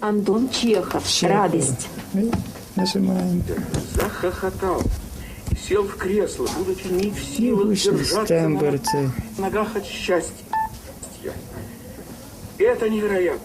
Антон Чехов. Чехов. Радость. И Нажимаем. захохотал сел в кресло, будучи не в силах держаться на ногах от счастья. Это невероятно.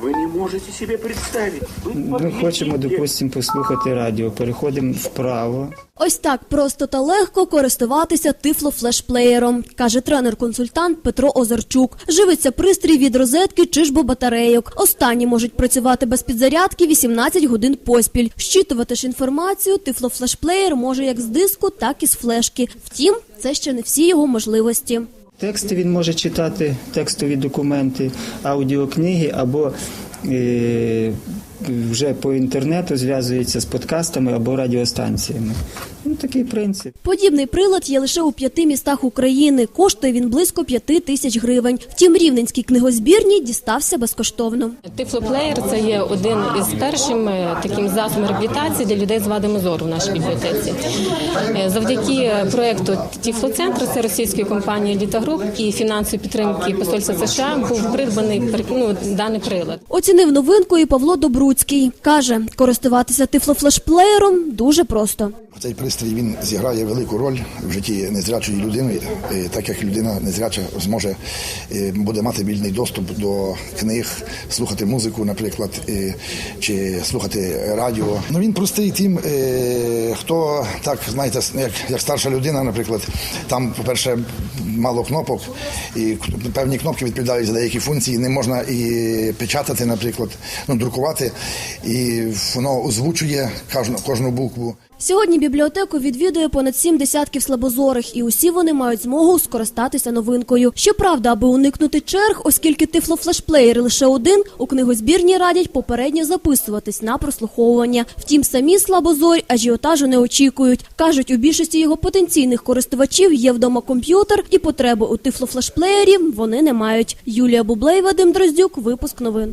Вы не можете себе представить. Вы Ми хочемо, допустимо, послухати радіо. Переходимо вправо. Ось так просто та легко користуватися тифлофлешплеєром, каже тренер-консультант Петро Озарчук. Живиться пристрій від розетки чи ж бо батарейок. Останні можуть працювати без підзарядки 18 годин поспіль. Щитувати ж інформацію тифлофлешплеєр може як з диску, так і з флешки. Втім, це ще не всі його можливості. Тексти він може читати, текстові документи, аудіокниги або е, вже по інтернету зв'язується з подкастами або радіостанціями. Ну, такий принцип. Подібний прилад є лише у п'яти містах України. Коштує він близько п'яти тисяч гривень. Втім, рівненській книгозбірні дістався безкоштовно. Тифлоплеєр це є один із першим е, таким засобом реабілітації для людей з вадами зору в нашій бібліотеці. Е, Завдяки проекту Тіфлоцентр, це російської компанії Дітагруп і фінансової підтримки посольства США був придбаний ну, даний прилад. Оцінив новинку і Павло Добруцький. Каже, користуватися тифлофлешплеєром дуже просто. Цей пристрій він зіграє велику роль в житті незрячої людини, е, так як людина незряча зможе е, буде мати вільний доступ до книг, слухати музику, наприклад, е, чи слухати радіо. Ну він простий тим, хто так знаєте, як, як старша людина, наприклад, там, по-перше, мало кнопок, і певні кнопки відповідають за деякі функції. Не можна і печатати, наприклад, ну друкувати, і воно озвучує кожну кожну букву. Сьогодні бібліотеку відвідує понад сім десятків слабозорих, і усі вони мають змогу скористатися новинкою. Щоправда, аби уникнути черг, оскільки тифлофлешплеєр лише один, у книгозбірні радять попередньо записуватись на прослуховування. Втім, самі слабозорі ажіотажу не очікують. кажуть, у більшості його потенційних користувачів є вдома комп'ютер, і потреби у тифлофлешплеєрі вони не мають. Юлія Бублей, Вадим Дроздюк, випуск новин.